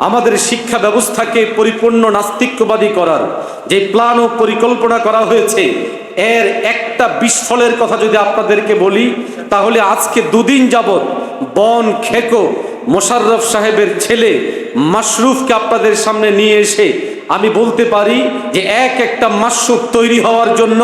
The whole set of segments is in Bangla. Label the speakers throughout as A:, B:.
A: আমাদের শিক্ষা ব্যবস্থাকে পরিপূর্ণ নাস্তিক্যবাদী করার যে প্ল্যান ও পরিকল্পনা করা হয়েছে, এর একটা বিস্ফলের কথা যদি আপনাদেরকে বলি, তাহলে আজকে দুদিন যাবৎ বন খেকো মোশাররফ সাহেবের ছেলে মাশরুফকে আপনাদের সামনে নিয়ে এসে আমি বলতে পারি যে এক একটা মাশরুফ তৈরি হওয়ার জন্য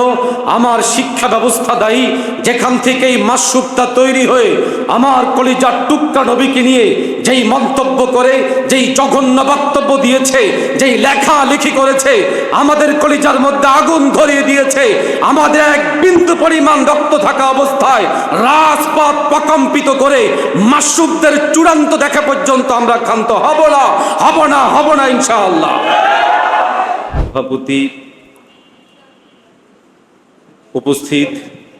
A: আমার শিক্ষা ব্যবস্থা দায়ী। যেখান থেকে এই মাশরুফটা তৈরি হয়ে আমার কলিজার টুকরা নবীকে নিয়ে যেই মন্তব্য করে, যেই জঘন্য বক্তব্য দিয়েছে, যেই লেখা লেখি করেছে, আমাদের কলিজার মধ্যে আগুন ধরিয়ে দিয়েছে। আমাদের এক বিন্দু পরিমাণ রক্ত থাকা অবস্থায় রাজপথ প্রকম্পিত করে মাশরুফদের চূড়ান্ত দেখা পর্যন্ত আমরা ক্ষান্ত হব না হব না হব না ইনশাআল্লাহ। সভাপতি উপস্থিত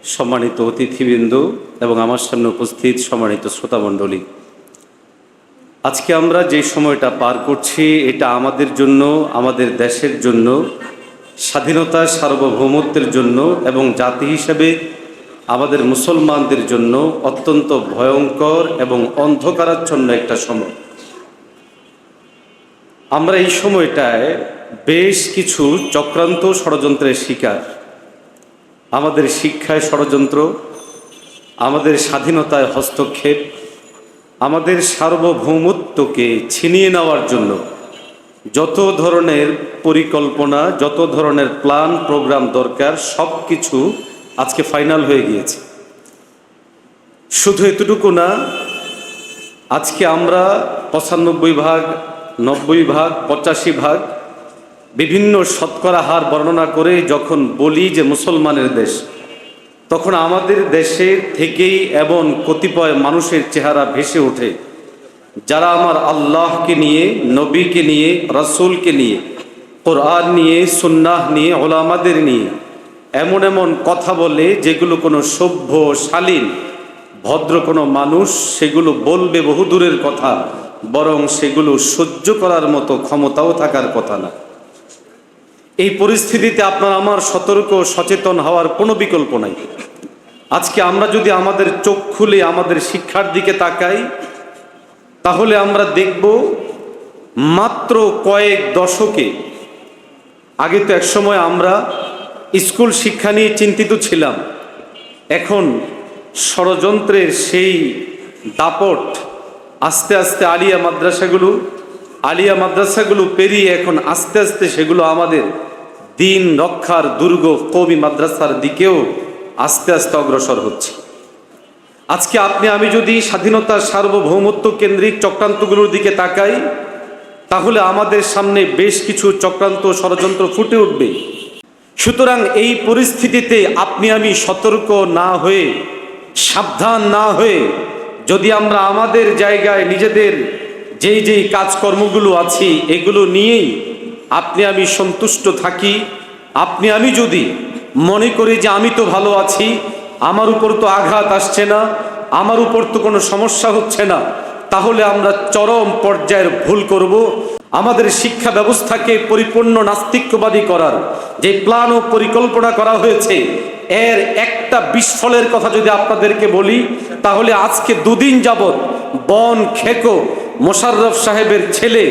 A: সম্মানিত অতিথিবৃন্দ এবং আমার সামনে উপস্থিত সম্মানিত শ্রোতামণ্ডলী আজকে আমরা যে সময়টা পার করছি, এটা আমাদের জন্য, আমাদের দেশের জন্য, স্বাধীনতা, সার্বভৌমত্বের জন্য এবং জাতি হিসেবে আমাদের মুসলমানদের জন্য অত্যন্ত ভয়ঙ্কর এবং অন্ধকারাচ্ছন্ন একটা সময়। আমরা এই সময়টায় বেশ কিছু চক্রান্ত ষড়যন্ত্রের শিকার। আমাদের শিক্ষায় ষড়যন্ত্র, আমাদের স্বাধীনতায় হস্তক্ষেপ, আমাদের সার্বভৌমত্বকে ছিনিয়ে নেওয়ার জন্য যত ধরনের পরিকল্পনা, যত ধরনের প্ল্যান, প্রোগ্রাম দরকার সব কিছু আজকে ফাইনাল হয়ে গিয়েছে। শুধু এতটুকু না, আজকে আমরা পঁচানব্বই ভাগ, নব্বই ভাগ, পঁচাশি ভাগ বিভিন্ন শতকরা হার বর্ণনা করে যখন বলি যে মুসলমানের দেশ, তখন আমাদের দেশে থেকেই এমন কতিপয় মানুষের চেহারা ভেসে ওঠে, যারা আমার আল্লাহকে নিয়ে, নবীকে নিয়ে, রসুলকে নিয়ে, কোরআন নিয়ে, সুন্নাহ নিয়ে, ওলামাদের নিয়ে এমন এমন কথা বলে যেগুলো কোনো সভ্য, শালীন, ভদ্র কোনো মানুষ সেগুলো বলবে বহুদূরের কথা, বরং সেগুলো সহ্য করার মতো ক্ষমতাও থাকার কথা না। এই পরিস্থিতিতে আপনার আমার সতর্ক সচেতন হওয়ার কোনো বিকল্প নাই। আজকে আমরা যদি আমাদের চোখ খুলে আমাদের শিক্ষার দিকে তাকাই, তাহলে আমরা দেখব মাত্র কয়েক দশকে, আগে তো একসময় আমরা স্কুল শিক্ষা নিয়ে চিন্তিত ছিলাম, এখন ষড়যন্ত্রের সেই দাপট আস্তে আস্তে আলিয়া মাদ্রাসাগুলো আলিয়া মাদ্রাসাগুলো পেরিয়ে এখন আস্তে আস্তে সেগুলো আমাদের দিন রক্ষার দুর্গ কবি মাদ্রাসার দিকেও আস্তে আস্তে অগ্রসর হচ্ছে। আজকে আপনি, আমি যদি স্বাধীনতার সার্বভৌমত্ব কেন্দ্রিক চক্রান্তগুলোর দিকে তাকাই, তাহলে আমাদের সামনে বেশ কিছু চক্রান্ত ষড়যন্ত্র ফুটে উঠবে। সুতরাং এই পরিস্থিতিতে আপনি, আমি সতর্ক না হয়ে, সাবধান না হয়ে, যদি আমরা আমাদের জায়গায় নিজেদের যেই যেই কাজকর্মগুলো আছে, এগুলো নিয়েই আপনি আমি সন্তুষ্ট থাকি। আপনি আমি যদি মনে করি যে আমি তো ভালো আছি, আমার উপর তো আঘাত আসছে না, আমার উপর তো কোনো সমস্যা হচ্ছে না, তাহলে আমরা চরম পর্যায়ের ভুল করব। আমাদের শিক্ষা ব্যবস্থাকে পরিপূর্ণ নাস্তিক্যবাদী করার যে প্ল্যান ও পরিকল্পনা করা হয়েছে, এর একটা বিস্ফলের কথা যদি আপনাদেরকে বলি, তাহলে আজকে দুদিন যাবৎ বন, খেকো মোশাররফ সাহেবের ছেলে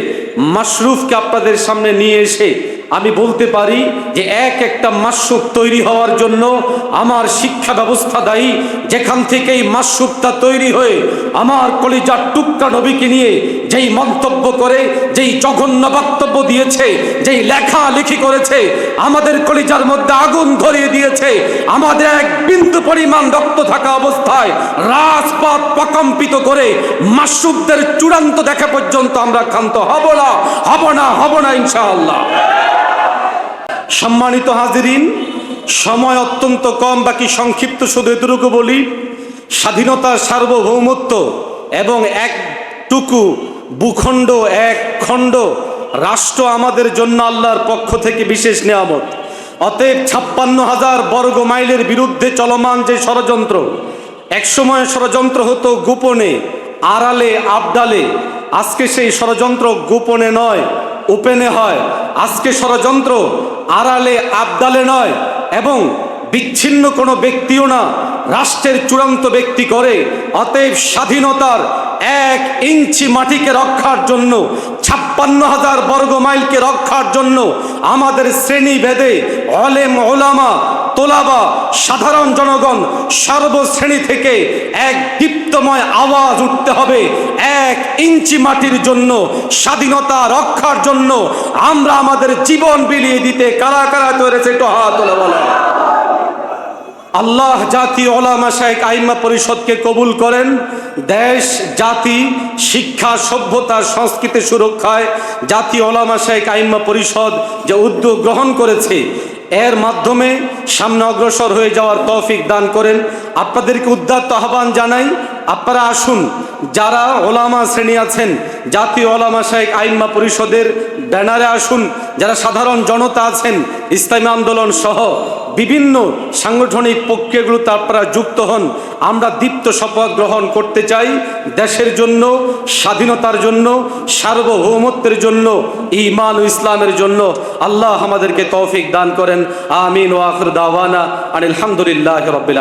A: মাশরুফকে আপনাদের সামনে নিয়ে এসে আমি বলতে পারি যে এক একটা মাশরুফ তৈরি হওয়ার জন্য আমার শিক্ষা ব্যবস্থা দায়ী। যেখান থেকে এই মাশরুফটা তৈরি হয়ে আমার কলিজার টুকরা নবীকে নিয়ে যেই মন্তব্য করে, যেই জঘন্য বক্তব্য দিয়েছে, যেই লেখা লেখি করেছে, আমাদের কলিজার মধ্যে আগুন ধরিয়ে দিয়েছে। আমাদের এক বিন্দু পরিমাণ রক্ত থাকা অবস্থায় রাজপথ প্রকম্পিত করে মাশরুফদের চূড়ান্ত দেখা পর্যন্ত আমরা ক্ষান্ত হব না হব না হব না ইনশাআল্লাহ। সম্মানিত হাজিরিন, সময় অত্যন্ত কম, বাকি সংক্ষিপ্ত শুধু এতটুকু বলি, স্বাধীনতার সার্বভৌমত্ব এবং একটুকু ভূখণ্ড, এক খণ্ড রাষ্ট্র আমাদের জন্য আল্লাহর পক্ষ থেকে বিশেষ নিয়ামত। অতএব ছাপ্পান্ন হাজার বর্গ মাইলের বিরুদ্ধে চলমান যে ষড়যন্ত্র, একসময় ষড়যন্ত্র হতো গোপনে, আড়ালে, আবডালে। আজকে সেই ষড়যন্ত্র গোপনে নয় ওপেনে হয়। আজকে ষড়যন্ত্র আড়ালে আবদালে নয় এবং বিচ্ছিন্ন কোনো ব্যক্তিও না রাষ্ট্রের চূড়ান্ত ব্যক্তি করে। অতএব স্বাধীনতার এক ইঞ্চি মাটিকে রক্ষার জন্য, ছাপ্পান্ন হাজার বর্গ মাইলকে রক্ষার জন্য আমাদের শ্রেণীভেদে অলেম ওলামা তোলাবা, সাধারণ জনগণ সর্বশ্রেণী থেকে এক দীপ্তময় আওয়াজ উঠতে হবে, এক ইঞ্চি মাটির জন্য, স্বাধীনতা রক্ষার জন্য। আমরা আমাদের জীবন বিলিয়ে দিতে কারা কারা তৈরেছে একটু হাত আল্লাহ জাতি ওলামা শাহেক আইম্মা পরিষদকে কবুল করেন। দেশ, জাতি, শিক্ষা, সভ্যতা, সংস্কৃতি সুরক্ষায় জাতি ওলামা শাহেক আইম্মা পরিষদ যে উদ্যোগ গ্রহণ করেছে এর মাধ্যমে সামনে অগ্রসর হয়ে যাওয়ার তৌফিক দান করেন। আপনাদেরকে উদ্যাত্ত আহ্বান জানাই। আপনারা আসুন, যারা ওলামা শ্রেণি আছেন, জাতীয় ওলামা শাহেক আইনমা পরিষদের ব্যানারে আসুন, যারা সাধারণ জনতা আছেন, ইসলামী আন্দোলন সহ বিভিন্ন সাংগঠনিক প্রক্রিয়াগুলোতে আপনারা যুক্ত হন। আমরা দীপ্ত শপথ গ্রহণ করতে চাই দেশের জন্য, স্বাধীনতার জন্য, সার্বভৌমত্বের জন্য ইমান ও ইসলামের জন্য। আল্লাহ আমাদেরকে তৌফিক দান করেন। আমিন ও দাওয়ানা আনিল রবিল্লা রবিল